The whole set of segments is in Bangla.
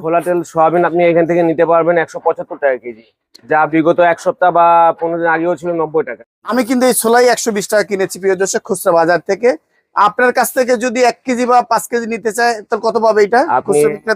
খোলা তেল সোয়াবিন আপনি এখান থেকে নিতে পারবেন একশো পঁচাত্তর টাকা কেজি। যা বিগত এক সপ্তাহ বা পনেরো দিন আগেও ছিল নব্বই টাকা। আমি কিন্তু এই ছোলাই একশো বিশ টাকা কিনেছি প্রিয় দর্শক খুচরা বাজার থেকে। আপনার কাছ থেকে যদি এক কেজি বা পাঁচ কেজি নিতে চায় তাহলে কত পাবে এটা?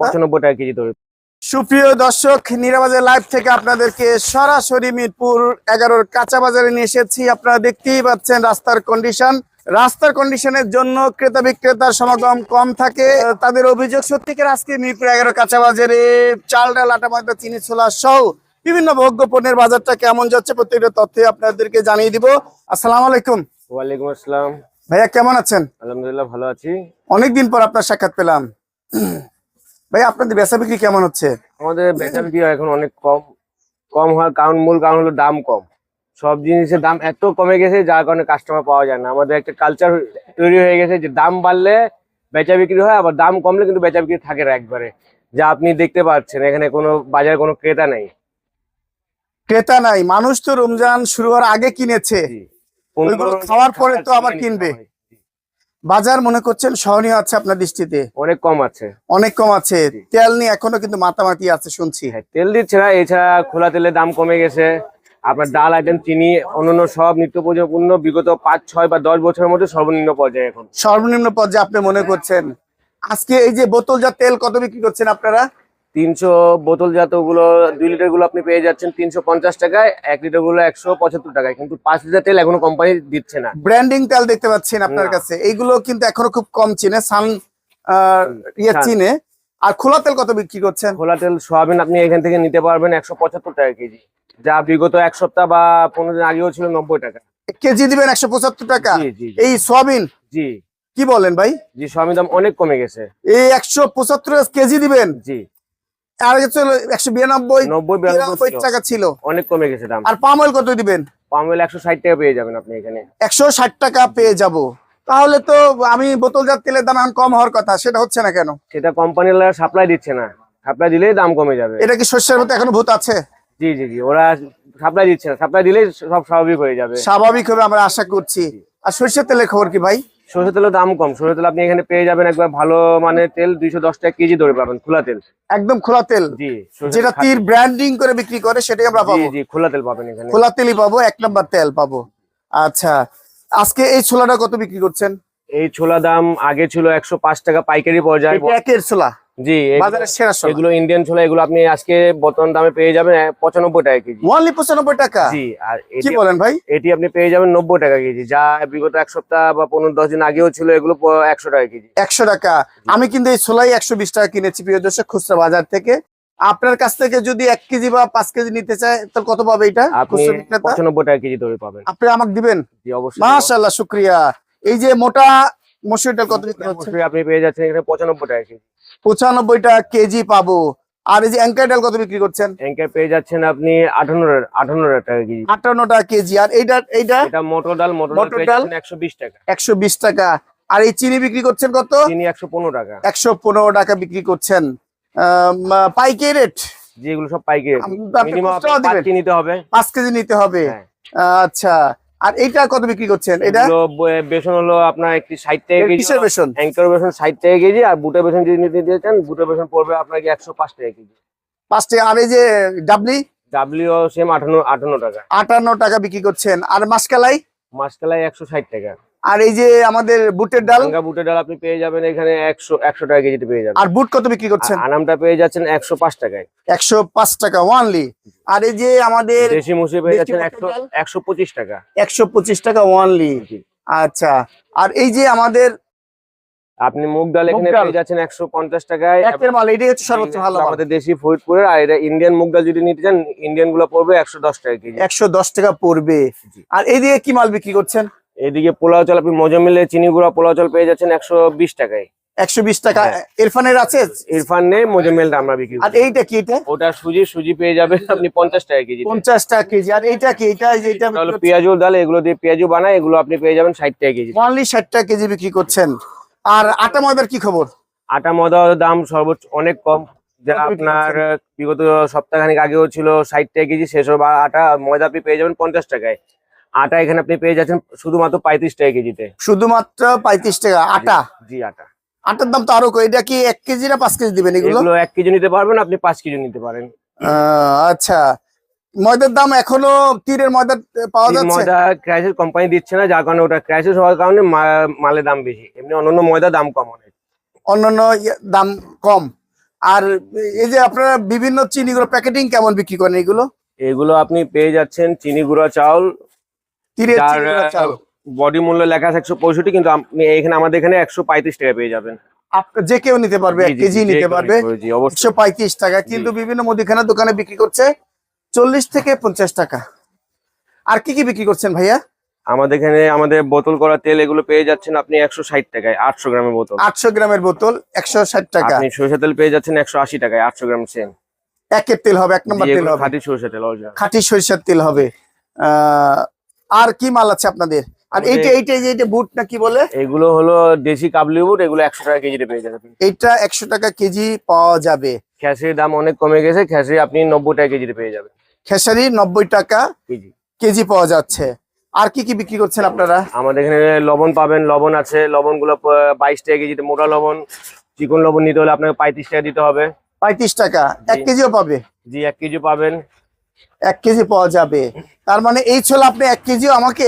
পঁচানব্বই টাকা কেজি ধরে। সুপ্রিয় দর্শক নিরাবাজের লাইভ থেকে আপনাদেরকে সরাসরি মিরপুর এগারোর কাঁচা বাজারে নিয়ে এসেছি। আপনারা দেখতেই পাচ্ছেন রাস্তার কন্ডিশন রাস্তার কন্ডিশনের জন্য ক্রেতা বিক্রেতার সমাগম কম থাকে। তাদের অভিযোগ সত্যিকার আজকে মিরপুর এগারো কাঁচা বাজারে চাল ডাল আটা ময়দা চিনি ছোলা সহ বিভিন্ন ভোগ্য পণ্যের বাজারটা কেমন যাচ্ছে প্রত্যেকটা তথ্য আপনাদেরকে জানিয়ে দিব। আসসালাম আলাইকুম। ওয়ালাইকুম আসসালাম। ভাইয়া কেমন আছেন? আলহামদুলিল্লাহ ভালো আছি। অনেকদিন পর আপনার সাক্ষাৎ পেলাম। ভাই আপনাদের বেচা বিক্রি কেমন হচ্ছে? আমাদের বেচা বিক্রি এখন অনেক কম। কম হওয়ার কারণ মূল কারণ হলো দাম কম। সব জিনিসের দাম এত কমে গেছে যার কারণে কাস্টমার পাওয়া যায় না। আমাদের একটা কালচার তৈরি হয়ে গেছে যে দাম বাড়লে বেচা বিক্রি হয় আবার দাম কমলে কিন্তু বেচা বিক্রি থাকে না একবারে। যা আপনি দেখতে পাচ্ছেন এখানে কোনো বাজারে কোনো ক্রেতা নেই। ক্রেতা নাই মানুষ তো রমজান শুরু হওয়ার আগে কিনেছে। খাওয়ার পরে তো আবার কিনবে। বাজার মনে করছেন সহনীয় আছে আপনার দৃষ্টিতে? অনেক কম আছে। অনেক কম আছে। তেল নিয়ে এখনও কিন্তু মাতামাতি আছে শুনছি। হ্যাঁ, তেল দিচ্ছে না এছাড়া খোলা তেলের দাম কমে গেছে। আপনার ডাল আইটেম চিনি অন্যান্য সব নিত্য পূর্ণ বিগত পাঁচ ছয় বা দশ বছরের মধ্যে সর্বনিম্ন পর্যায়ে এখন। সর্বনিম্ন পর্যায়ে আপনি মনে করছেন? আজকে এই যে বোতল যা তেল কত বিক্রি করছেন আপনারা? তিনশো বোতল জাতগুলো দুই লিটারগুলো আপনি পেয়ে যাচ্ছেন তিনশো পঞ্চাশ টাকায় এক লিটারগুলো একশো পঁচাত্তর টাকায়। কিন্তু পাঁচ লিটার তেল এখনও কোম্পানি দিচ্ছে না। ব্র্যান্ডিং তেল দেখতে পাচ্ছেন আপনার কাছে। এইগুলো কিন্তু এখনও খুব কম চিনে সান ইয়ে সান। চিনে। আর খোলা তেল কত বিক্রি করছেন? খোলা তেল সোয়াবিন আপনি এখান থেকে নিতে পারবেন একশো পঁচাত্তর টাকা কেজি। যা বিগত এক সপ্তাহ বা পনেরো দিন আগেও ছিল নব্বই টাকা। কেজি দিবেন একশো পঁচাত্তর টাকা। এই সয়াবিন? জি। কি বলেন ভাই? জি সোয়াবিন দাম অনেক কমে গেছে। এই একশো পঁচাত্তর কেজি দিবেন? জি। আর একশো বিরানব্বই নব্বই বিরানব্বই বিরানব্বই টাকা ছিল। অনেক কমে গেছে দাম। আর পাম অয়েল কত দিবেন? পাম অয়েল একশো ষাট টাকা পেয়ে যাবেন আপনি এখানে। একশো ষাট টাকা পেয়ে যাব। তাহলে তো আমি বোতলজাত তেলের দাম এখন কম হওয়ার কথা সেটা হচ্ছে না কেন? সেটা কোম্পানির সাপ্লাই দিচ্ছে না। সাপ্লাই দিলেই দাম কমে যাবে। এটা কি শস্যের মতো এখনও ভূত আছে? জি জি জি। ওরা সাপ্লাই দিচ্ছে না। সাপ্লাই দিলেই সব স্বাভাবিক হয়ে যাবে। স্বাভাবিক হবে আমরা আশা করছি। আর সর্ষের তেলের খবর কি ভাই? সরষের তেলের দাম কম। সরষের তেল আপনি এখানে পেয়ে যাবেন একবার ভালো মানের তেল দুইশো দশ টাকা কেজি ধরে পাবেন খোলা তেল। একদম খোলা তেল। যেটা তীর ব্র্যান্ডিং করে বিক্রি করে সেটাই আমরা পাবো। জি খোলা তেল পাবেন এখানে। খোলা তেলই পাবো এক নম্বর তেল পাবো। আচ্ছা আজকে এই ছোলাটা কত বিক্রি করছেন? এই ছোলা দাম আগে ছিল একশো পাঁচ টাকা পাইকারি পর্যায়ে। একের ছোলা। জি বাজারের সেরা ছোলা এগুলো ইন্ডিয়ান ছোলা এগুলো আপনি আজকে বর্তমান দামে পেয়ে যাবেন পঁচানব্বই টাকা কেজি। পঁচানব্বই টাকা? জি আর কি বলেন ভাই? এটি আপনি পেয়ে যাবেন নব্বই টাকা কেজি। যা বিগত এক সপ্তাহ বা পনেরো দশ দিন আগেও ছিল এগুলো একশো টাকা কেজি। একশো টাকা। আমি কিন্তু এই ছোলাই একশো বিশ টাকা কিনেছি প্রিয় দর্শক খুচরা বাজার থেকে। আপনার কাছ থেকে যদি এক কেজি বা পাঁচ কেজি নিতে চায় তাহলে কত পাবে এটা? আপনি পঁচানব্বই টাকা কেজি ধরে পাবেন। আপনি আমাকে দিবেন? মাশাল্লাহ শুক্রিয়া। এই যে মোটা মসুর ডাল কত আপনি পেয়ে যাচ্ছেন এখানে পঁচানব্বই টাকা কেজি। পঁচানব্বই টাকা কেজি পাবো। আর এই যে অ্যাঙ্কার ডাল কত বিক্রি করছেন? এঙ্কে পেয়ে যাচ্ছেন আপনি আঠান্ন আঠান্ন টাকা কেজি। আটান্ন টাকা কেজি। আর এইটা এইটা? এটা মটর ডাল মটর ডাল? একশো বিশ টাকা। একশো বিশ টাকা। আর এই চিনি বিক্রি করছেন কত? চিনি একশো পনেরো টাকা। একশো পনেরো টাকা বিক্রি করছেন। পাইকারি রেট? যেগুলো সব পাইকারি নিতে হবে। পাঁচ কেজি নিতে হবে। হ্যাঁ। আচ্ছা। আর এটা কত বিক্রি করছেন? এটা? বেসন হলো আপনার একটি ষাট টাকা কেজি। কিসের বেসন? অ্যাঙ্কার বেসন ষাট টাকা কেজি আর বুটা বেসন যদি নিতে দিয়েছেন বুটা বেসন পড়বে আপনাকে একশো পাঁচ টাকা কেজি। পাঁচ টাকা। আর এই যে ডাবলি? ডাবলিও সেম আটান্ন আটান্ন টাকা। আটান্ন টাকা বিক্রি করছেন। আর মাসকালাই? মাসকালাই একশো ষাট টাকা। আর এই যে আমাদের বুটের ডাল? বুটের ডাল আপনি পেয়ে যাবেন এখানে একশো একশো টাকা কেজিতে পেয়ে যাবেন। আর বুট কত বিক্রি করছেন? আনামটা পেয়ে যাচ্ছেন একশো পাঁচ টাকায়। একশো পাঁচ টাকা ওয়ানলি আর এই যে আমাদের দেশি মুসি পেয়ে যাচ্ছেন একশো একশো পঁচিশ টাকা। একশো পঁচিশ টাকা ওয়ানলি আচ্ছা। আর এই যে আমাদের আপনি মুগ ডাল এখানে পেয়ে যাচ্ছেন একশো পঞ্চাশ টাকায়। একের মাল এটাই হচ্ছে সর্বোচ্চ ভালো আমাদের দেশি ফরিদপুরের আর এটা ইন্ডিয়ান মুগ ডাল যদি নিতে চান ইন্ডিয়ানগুলো পড়বে একশো দশ টাকা কেজি। একশো দশ টাকা পড়বে। আর এইদিকে কি মাল বিক্রি করছেন? এদিকে পোলাও চাল আপনি মজমিলে চিনি গুঁড়া পোলাও চাল পেয়ে যাচ্ছেন একশো বিশ টাকায়। একশো বিশ টাকা। হ্যাঁ। ইরফানের আছে? ইরফান নেই মজমিলটা আমরা বিক্রি আর এইটা কি এটা? ওটা সুজি সুজি পেয়ে যাবেন আপনি পঞ্চাশ টাকা কেজি। পঞ্চাশ টাকা কেজি। আর এইটা কি? এটা পেঁয়াজু ডাল এগুলো দিয়ে পেঁয়াজু বানায় এগুলো আপনি পেয়ে যাবেন ষাট টাকা কেজি। ওয়ানলি ষাট টাকা কেজি বিক্রি করছেন। আর আটা ময়দার কি খবর? আটা ময়দার দাম সর্বোচ্চ অনেক কম। যা আপনার বিগত সপ্তাহখানিক আগেও ছিল ষাট টাকা কেজি সেসব আটা ময়দা আপনি পেয়ে যাবেন পঞ্চাশ টাকায়। আটা এখানে আপনি পেয়ে যাচ্ছেন শুধুমাত্র পঁয়ত্রিশ টাকা কেজিতে। শুধুমাত্র পঁয়ত্রিশ টাকা আটা? জি আটা। আটার দাম তো আরও। এটা কি এক কেজি না পাঁচ কেজি দিবেন এগুলো? এক কেজি নিতে পারবেন আপনি পাঁচ কেজি নিতে পারেন। আচ্ছা। ময়দার দাম এখনও তীরের ময়দা পাওয়া যাচ্ছে? ময়দা ক্রাইসিস কোম্পানি দিচ্ছে না যার কারণে ওটা ক্রাইসিস হওয়ার কারণে মালের দাম বেশি। এমনি অন্যান্য ময়দা দাম কম অনেক। অন্যান্য ইয়ে- দাম কম। আর এই যে আপনারা বিভিন্ন চিনিগুলো প্যাকেটিং কেমন বিক্রি করেন এগুলো? এগুলো আপনি পেয়ে যাচ্ছেন চিনি গুঁড়া চাউল বডি মূল্য লেখা আছে একশো পঁয়ষট্টি কিন্তু আপনি এখানে আমাদের এখানে একশো পঁয়ত্রিশ টাকা পেয়ে যাবেন। যে কেউ নিতে পারবে এক কেজি নিতে পারবে। একশো পঁয়ত্রিশ টাকা কিন্তু বিভিন্ন মুদিখানা দোকানে বিক্রি করছে চল্লিশ থেকে পঞ্চাশ টাকা। আর কি কি বিক্রি করছেন ভাইয়া? আমাদের এখানে আমাদের বোতল করা তেল এগুলো পেয়ে যাচ্ছেন আপনি একশো ষাট টাকায় আটশো গ্রামের বোতল। আটশো গ্রামের বোতল একশো ষাট টাকা। আপনি সরষে তেল পেয়ে যাচ্ছেন একশো আশি টাকায় আটশো গ্রাম সেম। একের তেল হবে এক নম্বর তেল হবে। খাঁটি সরষে তেল। খাঁটি সরিষার তেল হবে। আহ, আর কি মাল আছে আপনাদের? আর এইটা এইটা যে এইটা বুট না কি বলে? এগুলো হলো দেশি কাবলি বুট এগুলো একশো টাকা কেজিতে পেয়ে যাবেন এইটা একশো টাকা কেজি পাওয়া যাবে। খ্যাসির দাম অনেক কমে গেছে খ্যাসি আপনি নব্বই টাকা কেজিতে পেয়ে যাবেন। খেসারি নব্বই টাকা কেজি। কেজি পাওয়া যাচ্ছে। আর কি কি বিক্রি করছেন আপনারা? আমাদের এখানে লবণ পাবেন লবণ আছে লবণগুলো বাইশ টাকা কেজিতে মোটা লবণ চিকন লবণ নিতে হলে আপনাকে পঁয়ত্রিশ টাকা দিতে হবে। পঁয়ত্রিশ টাকা এক কেজিও পাবে? জি এক কেজি পাবেন। এক কেজি পাওয়া যাবে। তার মানে এই ছোলা আপনি এক কেজিও আমাকে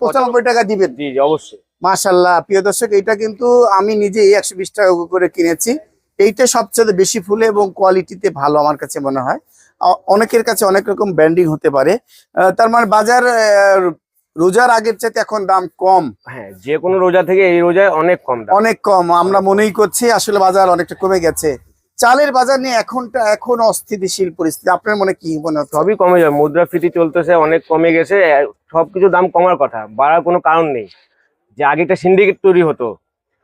পঁচানব্বই টাকা দিবেন। অবশ্যই। মাশাল্লাহ প্রিয় দর্শক এটা কিন্তু আমি নিজেই একশো বিশ টাকা করে কিনেছি। এইটা সবচেয়ে বেশি ফুলে এবং কোয়ালিটিতে ভালো আমার কাছে মনে হয়। অনেকের কাছে অনেক রকম ব্র্যান্ডিং হতে পারে। তার মানে বাজার রোজার আগের চাইতে এখন দাম কম। হ্যাঁ যে কোনো রোজা থেকে এই রোজায় অনেক কম অনেক কম আমরা মনেই করছি আসলে বাজার অনেকটা কমে গেছে। চালের বাজার নিয়ে এখনটা এখন অস্থিতিশীল পরিস্থিতি। আপনার মনে কি মনে হচ্ছে? সবই কমে যাবে। মুদ্রাস্ফীতি চলতেছে, অনেক কমে গেছে। সবকিছু দাম কমার কথা, বাড়ার কোনো কারণ নেই। যে আগে একটা সিন্ডিকেট তৈরি হতো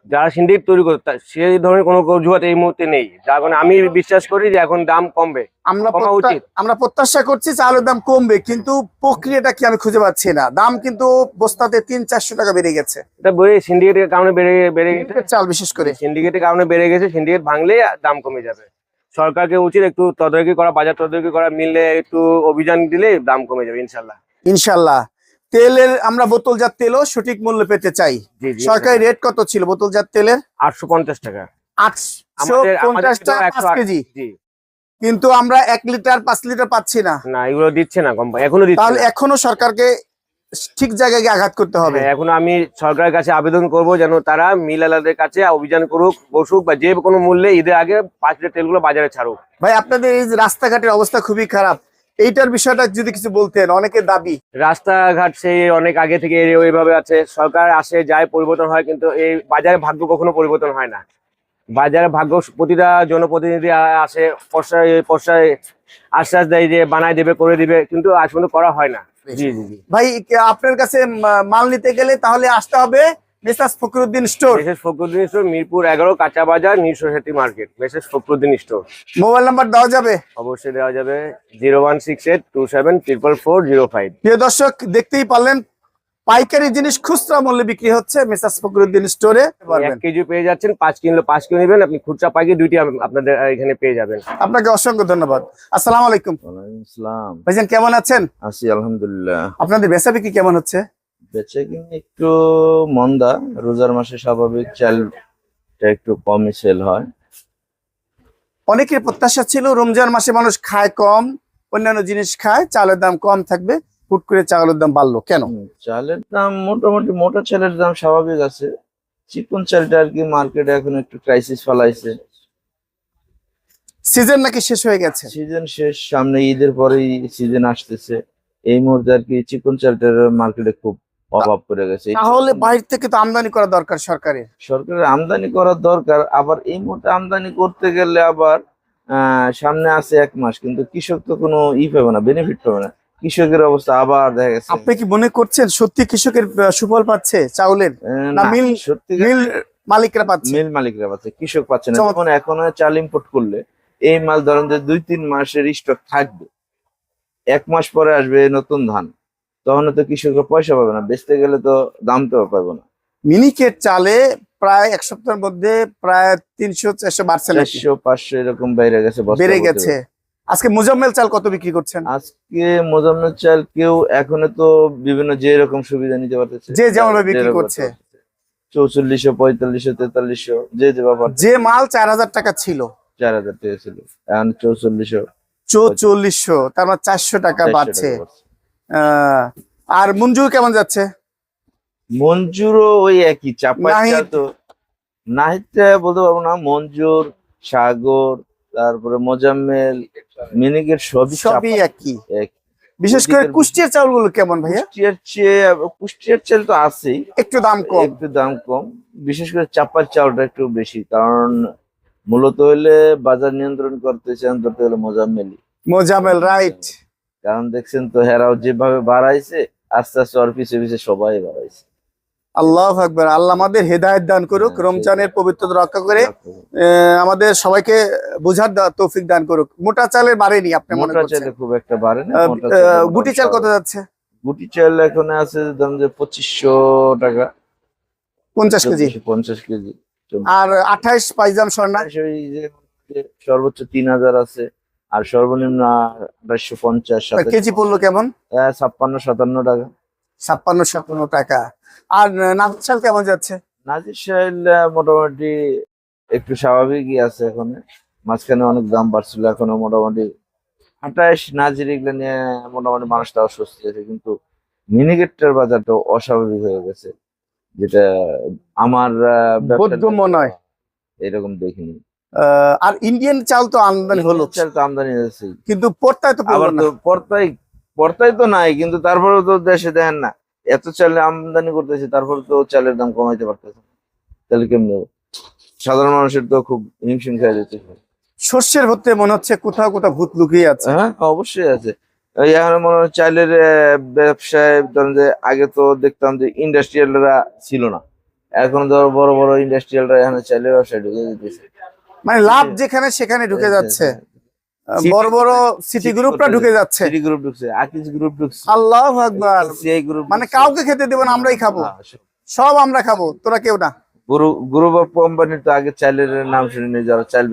যারা সিন্ডিকেট তৈরি করতো সেই ধরনের কোনো অজুহাত এই মুহূর্তে নেই। যার কারণে আমি বিশ্বাস করি যে এখন দাম কমবে আমরা। আমরা প্রত্যাশা করছি চালের দাম কমবে কিন্তু প্রক্রিয়াটা কি আমি খুঁজে পাচ্ছি না। দাম কিন্তু বস্তাতে তিন চারশো টাকা বেড়ে গেছে। এটা সিন্ডিকেটের কারণে বেড়ে বেড়ে গেছে। চাল বিশেষ করে। সিন্ডিকেটের কারণে বেড়ে গেছে সিন্ডিকেট ভাঙলে দাম কমে যাবে। সরকারকে উচিত একটু তদারকি করা বাজার তদারকি করা মিললে একটু অভিযান দিলে দাম কমে যাবে ইনশাল্লাহ। ইনশাল্লাহ। তেলের আমরা বোতলজাত তেলও সঠিক মূল্য পেতে চাই। সরকারি রেট কত ছিল বোতলজাত তেলের? আটশো পঞ্চাশ টাকা। আটশো পঞ্চাশ টাকা পাঁচ কেজি। কিন্তু আমরা এক লিটার পাঁচ লিটার পাচ্ছি না। না এগুলো দিচ্ছে না এখনও দিচ্ছে তাহলে এখনও সরকারকে ঠিক জায়গায় গিয়ে আঘাত করতে হবে। হ্যাঁ, এখন আমি সরকারের কাছে আবেদন করব যেন তারা মিল আলাদের কাছে অভিযান করুক বসুক বা যে কোনো মূল্যে ঈদের আগে পাঁচ লিটার তেলগুলো বাজারে ছাড়ুক। ভাই আপনাদের এই রাস্তাঘাটের অবস্থা খুবই খারাপ। এইটার বিষয়টা যদি কিছু বলতেন অনেকের দাবি। রাস্তাঘাট সেই অনেক আগে থেকে ওইভাবে আছে। সরকার আসে যায় পরিবর্তন হয় কিন্তু এই বাজারে ভাগ্য কখনো পরিবর্তন হয় না। বাজারে ভাগ্য প্রতিটা জনপ্রতিনিধি আসে পশ্চায় পশ্চায় আশ্বাস দেয় যে বানায় দেবে করে দিবে কিন্তু আজ পর্যন্ত করা হয় না। জি জি জি ভাই আপনার কাছে মাল নিতে গেলে তাহলে আসতে হবে। Messrs Fakhruddin store. Messrs Fakhruddin store Mirpur এগারো কাঁচা বাজার new society market. Messrs Fakhruddin store. Mobile number দেওয়া যাবে? অবশ্যই দেওয়া যাবে। Zero one six eight two seven triple four zero five. প্রিয় দর্শক দেখতেই পারলেন পাইকারি জিনিস খুচরা মূল্যে বিক্রি হচ্ছে মেসাজ ফখরুদ্দিন স্টোরে। এক কেজি পেয়ে যাচ্ছেন পাঁচ কিলো পাঁচ কিলো নেবেন। আপনি খুচরা পাইকারি দুইটি আপনাদের এখানে পেয়ে যাবেন। আপনাকে অসংখ্য ধন্যবাদ। আসসালামু আলাইকুম। ভাইজান কেমন আছেন? আছি আলহামদুলিল্লাহ। আপনাদের বেচা বিক্রি কেমন হচ্ছে? বেচে কিনে একটু মন্দা। রোজার মাসে স্বাভাবিক চালটা একটু কমই সেল হয়। অনেকের প্রত্যাশা ছিল রমজান মাসে মানুষ খায় কম অন্যান্য জিনিস খায় চালের দাম কম থাকবে হুট করে চালের দাম বাড়লো কেন? চালের দাম মোটামুটি মোটা চালের দাম স্বাভাবিক আছে। চিকন চালটা আর কি মার্কেটে এখন একটু ক্রাইসিস ফেলাইছে। সিজন নাকি শেষ হয়ে গেছে? সিজন শেষ সামনে ঈদের পরেই সিজন আসতেছে। এই মুহূর্তে আর কি চিকন চালটার মার্কেটে খুব অভাব পড়ে গেছে। তাহলে বাইরে থেকে তো আমদানি করা দরকার সরকারের। সরকারের আমদানি করার দরকার আবার এই মুহূর্তে আমদানি করতে গেলে আবার সামনে আছে এক মাস কিন্তু কৃষক তো কোনো ই পাবে না বেনিফিট পাবে না। কৃষকের অবস্থা আবার দেখা গেছে। আপনি কি মনে করছেন সত্যি কৃষকের সুফল পাচ্ছে চাউলের? না মিল- সত্যি মিল মালিকরা পাচ্ছে। মিল মালিকরা পাচ্ছে কৃষক পাচ্ছে না। যেমন এখন চাল ইম্পোর্ট করলে এই মাল ধরেন যে দুই তিন মাসের স্টক থাকবে এক মাস পরে আসবে নতুন ধান। তখন তো কৃষকরা পয়সা পাবে না বেচতে গেলে তো দাম তো পাবে না। মিনিকেট চালে প্রায় এক সপ্তাহের মধ্যে প্রায় তিনশো চারশো বাড়ছে? চারশো পাঁচশো এরকম বাইরে গেছে বেড়ে গেছে। আজকে মুজাম্মেল চাল কত বিক্রি করছেন? আজকে মোজাম্মেল চাল কেউ এখনও তো বিভিন্ন যে রকম সুবিধা নিতে পারতেছে যে যেমন বিক্রি করছে। চৌচল্লিশশো পঁয়তাল্লিশশো তেতাল্লিশশো যে যে ব্যাপার যে মাল চার হাজার টাকা ছিল। চার হাজার টাকা ছিল এখন চৌচল্লিশশো চৌচল্লিশশো তার মানে চারশো টাকা বাড়ছে। আর মঞ্জুর কেমন যাচ্ছে? মঞ্জুরও ওই একই চাপা নাহিদ? তো নাহিদটা বলতে পারব না মঞ্জুর সাগর তারপরে মোজাম্মেল মিনিকের সবই সবই একই। বিশেষ করে কুষ্টিয়ার চাউলগুলো কেমন ভাইয়া? কুষ্টিয়ার চেয়ে কুষ্টিয়ার চাল তো আছেই। একটু দাম কম। একটু দাম কম। বিশেষ করে চাপার চাউলটা একটু বেশি কারণ মূলত হইলে বাজার নিয়ন্ত্রণ করতে চান করতে হলে মোজাম্মেলি মোজামেল রাইট কারণ দেখছেন তো হেরাও যেভাবে বাড়াইছে আস্তে আস্তে ওর পিছে পিছে সবাই বাড়াইছে। আল্লাহ আকবার আল্লাহ আমাদের হেদায়েত দান করুক হ্যাঁ, রমজানের পবিত্রতা রক্ষা করে আমাদের সবাইকে বোঝার তৌফিক দান করুক। মোটা চালের বাড়েনি আপনি মোটা চালে খুব একটা বাড়ে না আহ, মোটা আহ, চালে গুটি চাল কত যাচ্ছে? গুটি চাল এখন আছে দাম যে পঁচিশশো টাকা। পঞ্চাশ কেজি? পঞ্চাশ কেজি। আর আঠাইশ পাইজাম স্বর্ণা? সর্বোচ্চ তিন হাজার আছে। আর সর্বনিম্ন আঠাশশো পঞ্চাশ কেজি পড়ল কেমন? ছাপ্পান্ন সাতান্ন টাকা। ছাপ্পান্ন সাতান্ন টাকা। আর চাল কেমন যাচ্ছে? নাজির সাহেল মোটামুটি একটু স্বাভাবিকই আছে এখন। মাঝখানে অনেক দাম বাড়ছিল এখনও মোটামুটি আঠাশ। নাজির এগুলো নিয়ে মোটামুটি মানুষটা অস্বস্তি আছে কিন্তু মিনিকেটটার বাজারটা অস্বাভাবিক হয়ে গেছে। যেটা আমার। এরকম দেখিনি। আর ইন্ডিয়ান চাল তো আমদানি হলো। চাল তো আমদানি হয়েছে। কিন্তু পড়তায় তো আবার তো পর্তাই পর্তাই তো নাই কিন্তু তারপরে তো দেশে দেন না এত চালে আমদানি করতেছে তারপরে তো চালের দাম কমাইতে পারতেছে তাহলে কেমনি সাধারণ মানুষের তো খুব হিমশিম খেয়ে যেতে শস্যের হতে মনে হচ্ছে কোথাও কোথাও ভূত লুকিয়ে আছে। হ্যাঁ অবশ্যই আছে। এখন মনে হয় চাইলের আহ, ব্যবসায় ধরেন যে আগে তো দেখতাম যে ইন্ডাস্ট্রিয়ালরা ছিল না। এখন ধরো বড় বড় ইন্ডাস্ট্রিয়ালরা এখানে চাইলের ব্যবসায় ঢুকে যেতেছে মানে লাভ যেখানে সেখানে ঢুকে যাচ্ছে। আহ, বড় বড় সিটি গ্রুপরা ঢুকে যাচ্ছে। সিটি গ্রুপ ঢুকছে আকিজ গ্রুপ ঢুকছে। আল্লাহ আকবার। সিআই গ্রুপ মানে কাউকে খেতে দেবো না আমরাই খাব। সব। আমরা খাব তোরা কেউ না। গুরু গ্রুপ অফ কোম্পানির তো আগে চাইলের নাম শুনিনি যারা চাল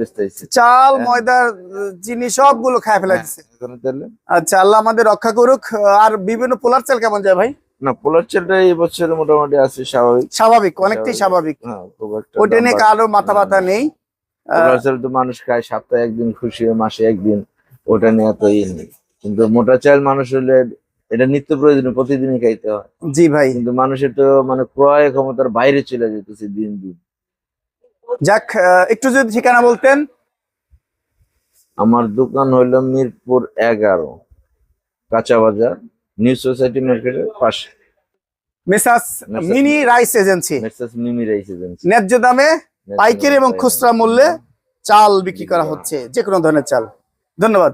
হ্যাঁ। ময়দার চিনি সবগুলো খায় আচ্ছা আল্লাহ আমাদের রক্ষা করুক। আর বিভিন্ন পোলার চাল কেমন যায় ভাই? না পোলার চালটা এই বছরে মোটামুটি আছে স্বাভাবিক। স্বাভাবিক অনেকটাই স্বাভাবিক। হ্যাঁ দাম নিয়ে কারও মাথা। ব্যথা নেই। চাল তো মানুষ খায় সপ্তাহে একদিন খুশি হয় মাসে একদিন ওটা নিয়ে এত ইয়ে নেই। কিন্তু মোটা চাল মানুষ হলে এটা নিত্য প্রয়োজনীয় প্রতিদিনই খাইতে হয়। জি ভাই। কিন্তু মানুষের তো মানে ক্রয় ক্ষমতার বাইরে চলে যেতেছে দিন দিন। যাক একটু যদি ঠিকানা বলতেন। আমার দোকান হইল মিরপুর এগারো কাঁচা বাজার নিউ সোসাইটি মার্কেটের পাশে। Messrs mini rice agency. Messrs mini rice agency. ন্যায্য দামে পাইকারি এবং খুচরা মূল্যে চাল বিক্রি করা হচ্ছে যে কোনো ধরনের চাল। ধন্যবাদ।